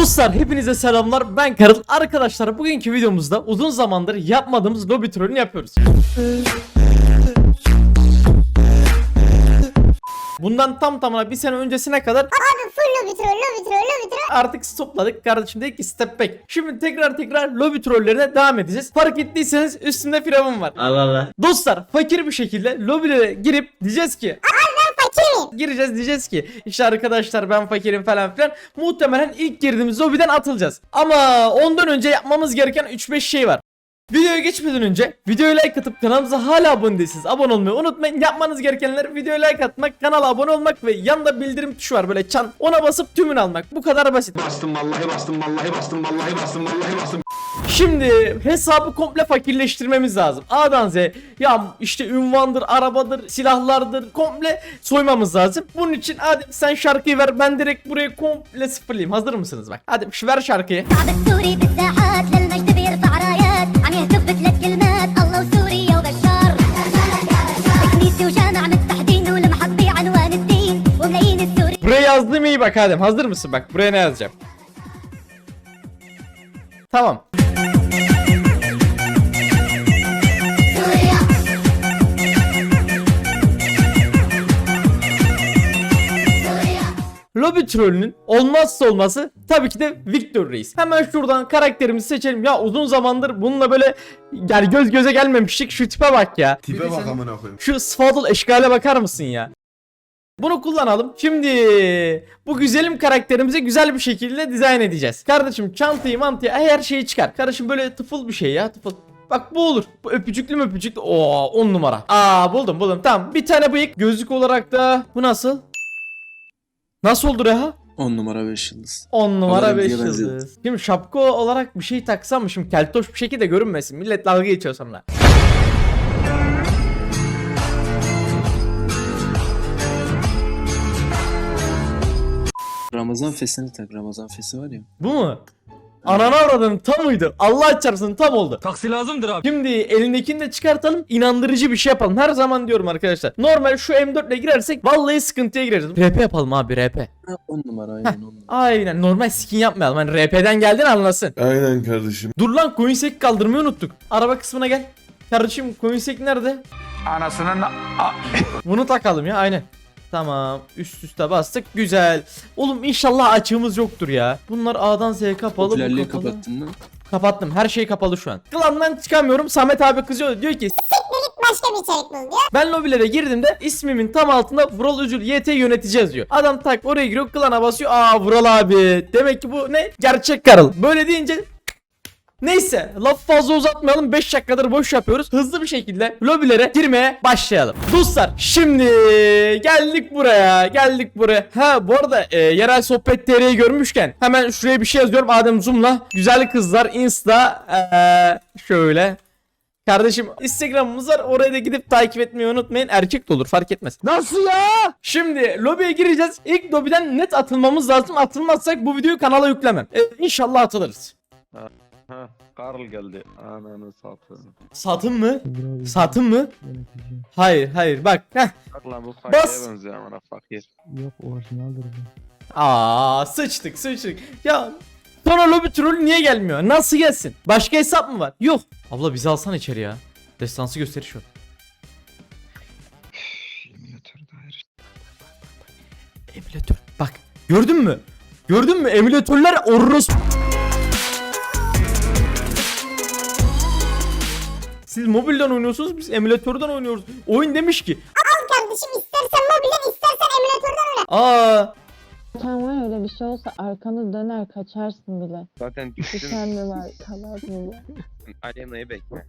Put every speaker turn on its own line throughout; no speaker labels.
Dostlar hepinize selamlar ben Karıl Arkadaşlar bugünkü videomuzda uzun zamandır yapmadığımız lobby trollünü yapıyoruz Bundan tam tamına bir sene öncesine kadar
Abi full lobby troll, lobby troll, lobby troll.
artık stopladık kardeşim dedik ki step back Şimdi tekrar tekrar lobby trollerine devam edeceğiz Fark ettiyseniz üstümde firavun var
Allah Allah.
Dostlar fakir bir şekilde lobilere girip diyeceğiz ki
fakirim.
Gireceğiz diyeceğiz ki işte arkadaşlar ben fakirim falan filan muhtemelen ilk girdiğimiz lobiden atılacağız. Ama ondan önce yapmamız gereken 3-5 şey var. Videoya geçmeden önce videoya like atıp kanalımıza hala abone değilseniz abone olmayı unutmayın. Yapmanız gerekenler videoya like atmak, kanala abone olmak ve yanında bildirim tuşu var böyle çan. Ona basıp tümünü almak. Bu kadar basit.
Bastım vallahi bastım vallahi bastım vallahi bastım vallahi bastım.
Şimdi hesabı komple fakirleştirmemiz lazım. A'dan Z ya işte ünvandır, arabadır, silahlardır komple soymamız lazım. Bunun için Adem sen şarkıyı ver ben direkt buraya komple sıfırlayayım. Hazır mısınız bak? Adem şu ver şarkıyı. Buraya yazdım iyi bak Adem hazır mısın bak buraya ne yazacağım? Tamam. Lobby trollünün olmazsa olması tabii ki de Victor Reis. Hemen şuradan karakterimizi seçelim. Ya uzun zamandır bununla böyle yani göz göze gelmemiştik. Şu tipe bak ya.
Tipe bak amına koyayım.
Şu sıfatıl eşkale bakar mısın ya? Bunu kullanalım. Şimdi bu güzelim karakterimizi güzel bir şekilde dizayn edeceğiz. Kardeşim çantayı mantıyı her şeyi çıkar. Kardeşim böyle tıfıl bir şey ya tıfıl. Bak bu olur. Bu öpücüklü mü öpücüklü. Oo 10 numara. Aa buldum buldum. Tamam bir tane bıyık. Gözlük olarak da bu nasıl? Nasıl oldu Reha?
10 numara 5 yıldız.
10 numara
Alırım
5
diye
yıldız. Şimdi şapka olarak bir şey taksam mı? Şimdi keltoş bir şekilde görünmesin. Millet dalga geçiyor sonra.
Ramazan fesini tak. Ramazan fesi var ya.
Bu mu? Ananı avradın tam uydu. Allah çarpsın tam oldu.
Taksi lazımdır abi.
Şimdi elindekini de çıkartalım. inandırıcı bir şey yapalım. Her zaman diyorum arkadaşlar. Normal şu M4 ile girersek vallahi sıkıntıya gireriz. RP yapalım abi RP.
Ha, 10 numara aynen 10 numara.
Aynen normal skin yapmayalım. Hani RP'den geldin anlasın.
Aynen kardeşim.
Dur lan coinsec kaldırmayı unuttuk. Araba kısmına gel. Kardeşim coinsec nerede?
Anasının
Bunu takalım ya aynen. Tamam üst üste bastık güzel. Oğlum inşallah açığımız yoktur ya. Bunlar A'dan Z'ye kapalı
Popülerliği
kapalı.
kapattın mı?
Kapattım her şey kapalı şu an. Klandan çıkamıyorum Samet abi kızıyor diyor ki
Başka bir içerik bul diyor.
Ben lobilere girdiğimde ismimin tam altında Vural Üzül YT yöneteceğiz diyor. Adam tak oraya giriyor klana basıyor. Aa Vural abi. Demek ki bu ne? Gerçek karıl. Böyle deyince Neyse laf fazla uzatmayalım. 5 dakikadır boş yapıyoruz. Hızlı bir şekilde lobilere girmeye başlayalım. Dostlar şimdi geldik buraya geldik buraya. Ha bu arada e, yerel sohbet TR'yi görmüşken Hemen şuraya bir şey yazıyorum. Adem zoomla Güzel kızlar insta e, Şöyle. Kardeşim Instagram'ımız var. Oraya da gidip takip etmeyi unutmayın. Erkek de olur fark etmez.
Nasıl ya?
Şimdi lobiye gireceğiz. İlk lobiden net atılmamız lazım. Atılmazsak bu videoyu kanala yüklemem. E, İnşallah atılırız.
Ha, Karl geldi. Ananı satın.
Satın mı? Satın mı? Hayır hayır bak heh.
Bak lan bu
Bas.
fakire benziyor amına fakir.
Yok orijinaldir bu.
Aa sıçtık sıçtık ya Sonra lobi troll niye gelmiyor? Nasıl gelsin? Başka hesap mı var? Yok. Abla bizi alsan içeri ya. Destansı gösteri şu. Emülatör. Bak gördün mü? Gördün mü? Emülatörler orros. Siz mobilden oynuyorsunuz biz emülatörden oynuyoruz. Oyun demiş ki
Al kardeşim istersen mobilden istersen emülatörden oyna.
aa
Sen var ya öyle bir şey olsa arkanı döner kaçarsın bile.
Zaten düştüm.
kendine var kalar mı?
Alena'yı bekle.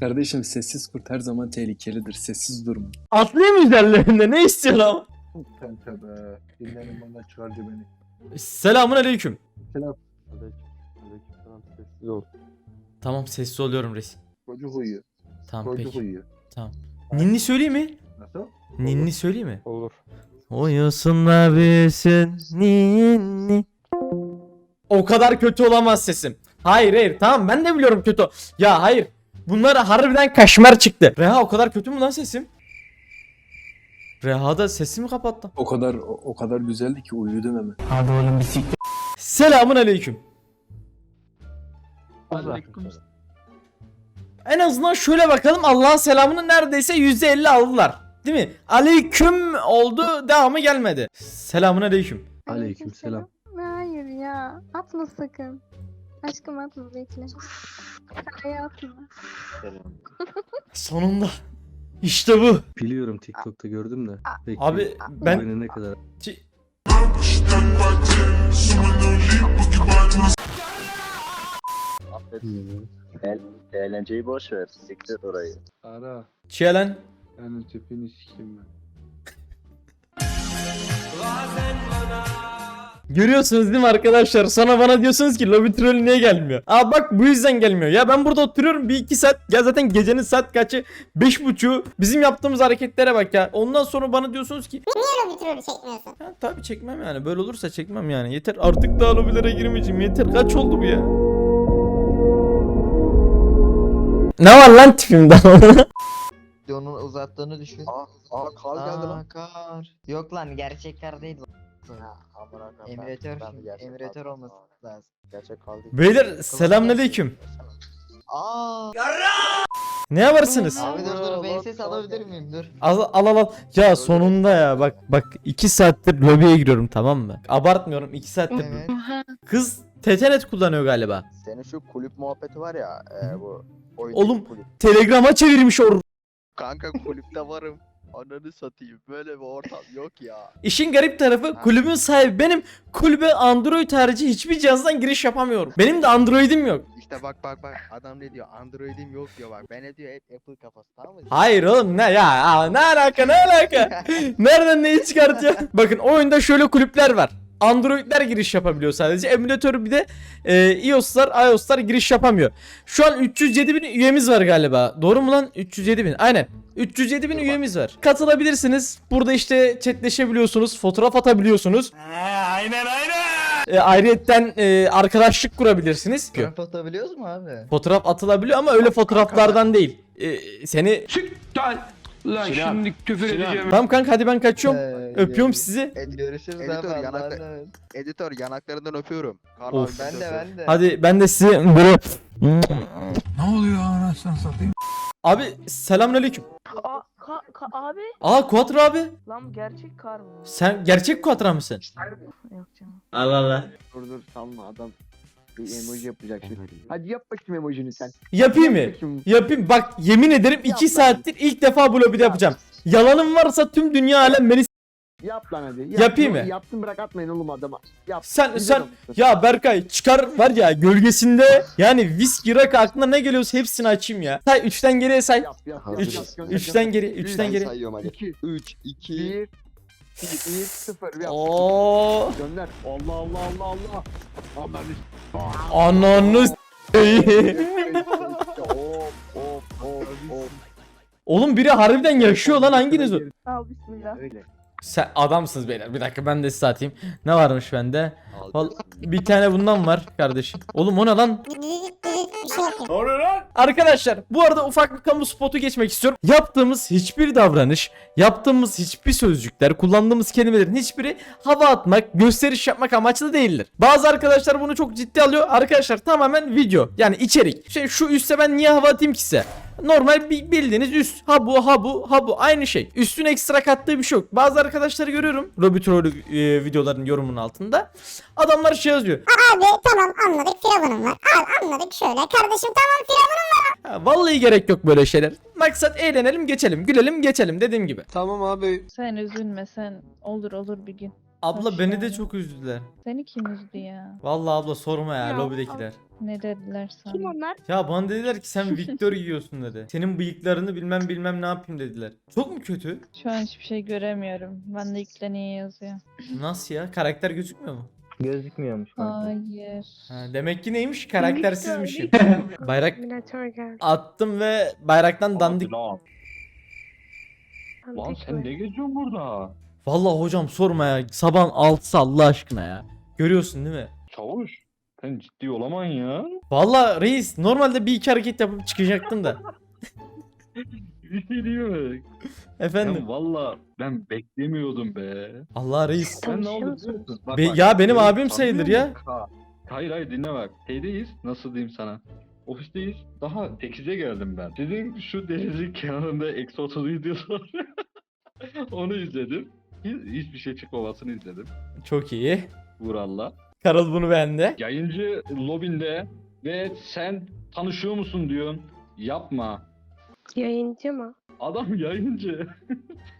Kardeşim sessiz kurt her zaman tehlikelidir. Sessiz durma.
atlayayım üzerlerinde ne istiyor ama?
Kanka be. Dinlenin bana çıkardı beni.
Selamun aleyküm.
Sessiz ol.
Tamam sessiz oluyorum reis.
Çocuk uyuyor.
Tamam
Çocuk
peki.
uyuyor.
Ninni söyleyeyim mi?
Nasıl?
Ninni söyleyeyim mi?
Olur.
Uyusun da büyüsün ninni. O kadar kötü olamaz sesim. Hayır hayır tamam ben de biliyorum kötü. Ya hayır. Bunlar harbiden kaşmer çıktı. Reha o kadar kötü mü lan sesim? Reha da sesimi kapattı.
O kadar o, o kadar güzeldi ki uyudum hemen.
Selamun aleyküm. En azından şöyle bakalım Allah'ın selamını neredeyse %50 aldılar. Değil mi? Aleyküm oldu devamı gelmedi. Selamun aleyküm.
Aleykümselam. Hayır ya. Atma sakın. Aşkım atma bekle. Kaya atma.
Sonunda. İşte bu.
Biliyorum TikTok'ta gördüm de. Bekle.
Abi ben
ne kadar?
Ci-
Eğlenceyi boş ver. Siktir orayı.
Ara.
Çiğelen.
Yani tipini sikeyim ben.
Görüyorsunuz değil mi arkadaşlar? Sonra bana diyorsunuz ki lobby troll niye gelmiyor? Aa bak bu yüzden gelmiyor. Ya ben burada oturuyorum bir iki saat. Ya zaten gecenin saat kaçı? Beş buçuğu. Bizim yaptığımız hareketlere bak ya. Ondan sonra bana diyorsunuz ki
Niye lobby trolü çekmiyorsun?
Ha, tabii çekmem yani. Böyle olursa çekmem yani. Yeter artık daha lobilere girmeyeceğim. Yeter. Kaç oldu bu ya? Ne var lan tipimde?
Onun uzattığını düşün.
Aa, aa kar geldi lan.
Kar. Yok lan gerçek kar değil. Lan.
Amına koyayım, ben-
Emülatör,
ben bir gerçek
olması lazım.
Gerçek kal değil.
Beyler selamünaleyküm.
Aa,
Ne yaparsınız?
abi dur dur VSS
Allah.
alabilir miyim? Dur.
Al al al. al. Ya sonunda ya bak bak 2 saattir lobiye giriyorum tamam mı? Abartmıyorum 2 saattir.
Evet.
Kız tetenet kullanıyor galiba.
Senin şu kulüp muhabbeti var ya. E, bu oyun
Oğlum.
kulüp.
Telegrama çevirmiş or.
Kanka kulüpte varım. Ananı satayım. Böyle bir ortam yok ya.
İşin garip tarafı kulübün sahibi benim. Kulübe Android harici hiçbir cihazdan giriş yapamıyorum. Benim de Android'im yok.
İşte bak bak bak. Adam ne diyor? Android'im yok diyor bak. Ben ne diyor? Hep Apple kafası tamam mı?
Hayır oğlum ne ya, ne alaka ne alaka? Nereden neyi çıkartıyor? Bakın oyunda şöyle kulüpler var. Android'ler giriş yapabiliyor sadece. Emülatör bir de e, iOS'lar, iOS'lar giriş yapamıyor. Şu an 307 bin üyemiz var galiba. Doğru mu lan? 307 bin. Aynen. 307 bin üyemiz var. Katılabilirsiniz. Burada işte chatleşebiliyorsunuz. Fotoğraf atabiliyorsunuz. aynen aynen. E, ayrıyetten e, arkadaşlık kurabilirsiniz.
Fotoğraf atabiliyoruz mu abi?
Fotoğraf atılabiliyor ama öyle fotoğraflardan değil. E, seni
Lan şimdi küfür edeceğim.
Tamam kanka hadi ben kaçıyorum.
Ee,
Öpüyorum sizi.
Ed-
Görüşürüz
Editör,
abi. Allah'a
yanakta-
emanet.
editör yanaklarından öpüyorum. Karl
Of.
abi,
Ben de ben de.
Hadi ben de sizi böyle
Ne oluyor anasını satayım?
Abi selamünaleyküm.
Aa, ka, ka, abi
Aa Quattro abi.
lan gerçek kar mı?
Sen gerçek Quattro mısın?
Yok canım.
Allah Allah.
Dur dur salma adam. Bir emoji yapacak şimdi. Hadi yap bakayım emojini sen.
Yapayım mı?
Yap bakayım.
Yapayım. Bak yemin ederim 2 saattir ilk defa bu lobide yapacağım. Yalanım varsa tüm dünya alem beni
Yap lan hadi. Yap,
Yapayım mı?
Yaptın bırak atmayın oğlum adama. Yap.
Sen
Güzel
sen
olmuşsun.
ya Berkay çıkar var ya gölgesinde yani viski rakı aklına ne geliyorsa hepsini açayım ya. Say 3'ten geriye say.
Yap yap.
Üç-
yap, gönder,
3'ten
gönder.
geri 3'ten
Ben
geri.
sayıyorum hadi.
2
3, 2,
1 1 0 yap.
Oo
Gönder. Allah Allah Allah Allah. Aman
ananı. Oğlum biri harbiden yaşıyor lan hanginiz o?
Al bismillah.
Öyle.
Sen adamsınız beyler. Bir dakika ben de size atayım. Ne varmış bende? Val bir tane bundan var kardeşim. Oğlum o ne lan?
Bir şey yapıyor.
Arkadaşlar bu arada ufak bir kamu spotu geçmek istiyorum. Yaptığımız hiçbir davranış, yaptığımız hiçbir sözcükler, kullandığımız kelimelerin hiçbiri hava atmak, gösteriş yapmak amaçlı değildir. Bazı arkadaşlar bunu çok ciddi alıyor. Arkadaşlar tamamen video yani içerik. Şey şu üste ben niye hava atayım ki size? Normal bildiğiniz üst. Ha bu ha bu ha bu aynı şey. Üstüne ekstra kattığı bir şey yok. Bazı arkadaşları görüyorum. Lobby trollü e, videoların yorumunun altında. Adamlar şey yazıyor.
Abi tamam anladık firavunum var. Al anladık şöyle. Kardeşim tamam firavunum
Ha, vallahi gerek yok böyle şeyler. Maksat eğlenelim, geçelim, gülelim, geçelim dediğim gibi.
Tamam abi.
Sen üzülme sen. Olur olur bir gün.
Abla
Hoş
beni de çok üzdüler.
Seni kim üzdü ya?
Vallahi abla sorma ya,
Ya,
lobidekiler.
Ne dediler sana?
Kim onlar?
Ya bana dediler ki sen Victor giyiyorsun dedi. Senin bıyıklarını bilmem bilmem ne yapayım dediler. Çok mu kötü?
Şu an hiçbir şey göremiyorum. Ben de yükleniye yazıyor.
Nasıl ya? Karakter gözükmüyor mu?
Gözükmüyormuş kanka.
Hayır.
Ha, demek ki neymiş? Karaktersizmişim. Bayrak
geldi.
attım ve bayraktan dandik.
Lan, lan sen ne geziyorsun burada?
Vallahi hocam sorma ya. Sabahın 6'sı Allah aşkına ya. Görüyorsun değil mi?
Çavuş. Sen ciddi olaman ya.
Vallahi reis normalde bir iki hareket yapıp çıkacaktım da.
Bir şey mi?
Efendim.
Ben valla ben beklemiyordum be.
Allah reis.
Ben ne oldu musun? Bak,
Be-
bak,
ya benim
böyle
abim
tanıyor
sayılır ya.
musun? Ha. Hayır hayır dinle bak. Şeydeyiz. Nasıl diyeyim sana? Ofisteyiz. Daha 8'e geldim ben. Sizin şu denizin kenarında eksi 30 videosu var. Onu izledim. Hiç, hiçbir şey çıkmamasını izledim.
Çok iyi.
Vural'la.
Karıl bunu beğendi.
Yayıncı lobinde ve sen tanışıyor musun diyorsun. Yapma.
Yayıncı mı?
Adam yayıncı.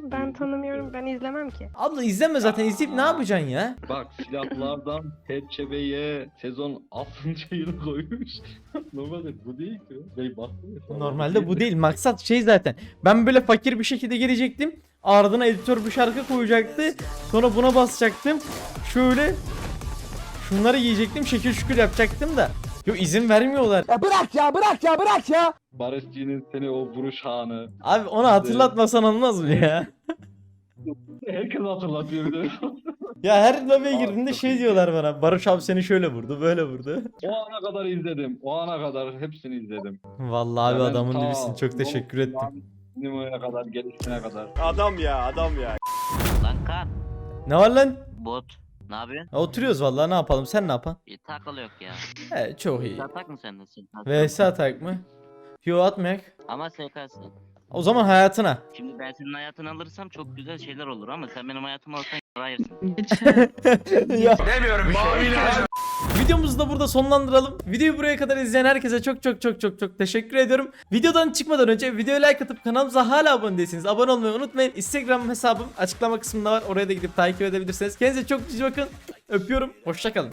Ben tanımıyorum. Ben izlemem ki.
Abla izleme zaten izleyip ne yapacaksın ya?
Bak silahlardan Perçebe'ye sezon 6. yılı koymuş. Normalde bu değil ki. Bey baktım ya.
Normalde bu değil. Maksat şey zaten. Ben böyle fakir bir şekilde gelecektim. Ardına editör bir şarkı koyacaktı. Sonra buna basacaktım. Şöyle şunları yiyecektim. Şekil şükür yapacaktım da. Yok izin vermiyorlar.
bırak ya bırak ya bırak ya.
Barışçı'nın seni o vuruş anı.
Abi onu hatırlatmasan olmaz mı ya?
Herkes hatırlatıyor bir de.
Ya her lobiye
Abi çok
şey
iyi.
diyorlar bana. Barış abi seni şöyle vurdu, böyle vurdu.
o ana kadar izledim. O ana kadar hepsini izledim.
Vallahi abi
Ya
adamın
ta
dibisin. Çok teşekkür ettim.
Nimo'ya kadar, gelişine kadar.
Adam ya adam ya.
Lan kan.
Ne var lan?
Bot. Ne yapıyorsun?
Ya oturuyoruz vallahi ne yapalım sen ne yapan?
Bir takıl yok ya.
He çok iyi.
Atak mı sende?
VS atak mı? Yo atmayak.
Ama SKS.
O zaman hayatına.
Şimdi ben senin hayatını alırsam çok güzel şeyler olur ama sen benim hayatımı alsan hayırsın.
ya. Videomuzu da burada sonlandıralım. Videoyu buraya kadar izleyen herkese çok çok çok çok çok teşekkür ediyorum. Videodan çıkmadan önce videoya like atıp kanalımıza hala abone değilseniz abone olmayı unutmayın. Instagram hesabım açıklama kısmında var. Oraya da gidip takip edebilirsiniz. Kendinize çok iyi bakın. Öpüyorum. Hoşçakalın.